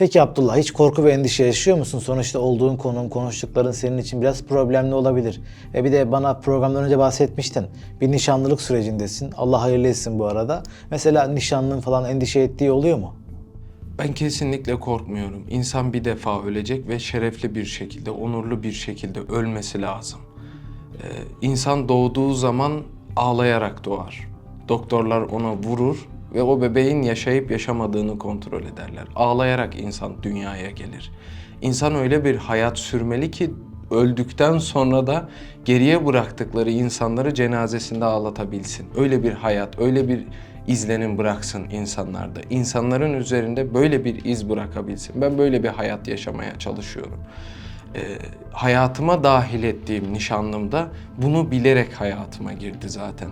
Peki Abdullah hiç korku ve endişe yaşıyor musun? Sonuçta olduğun konum, konuştukların senin için biraz problemli olabilir. E bir de bana programdan önce bahsetmiştin. Bir nişanlılık sürecindesin. Allah hayırlı etsin bu arada. Mesela nişanlının falan endişe ettiği oluyor mu? Ben kesinlikle korkmuyorum. İnsan bir defa ölecek ve şerefli bir şekilde, onurlu bir şekilde ölmesi lazım. Ee, insan doğduğu zaman ağlayarak doğar. Doktorlar ona vurur ve o bebeğin yaşayıp yaşamadığını kontrol ederler. Ağlayarak insan dünyaya gelir. İnsan öyle bir hayat sürmeli ki öldükten sonra da geriye bıraktıkları insanları cenazesinde ağlatabilsin. Öyle bir hayat, öyle bir izlenim bıraksın insanlarda. İnsanların üzerinde böyle bir iz bırakabilsin. Ben böyle bir hayat yaşamaya çalışıyorum. Ee, hayatıma dahil ettiğim nişanlımda bunu bilerek hayatıma girdi zaten.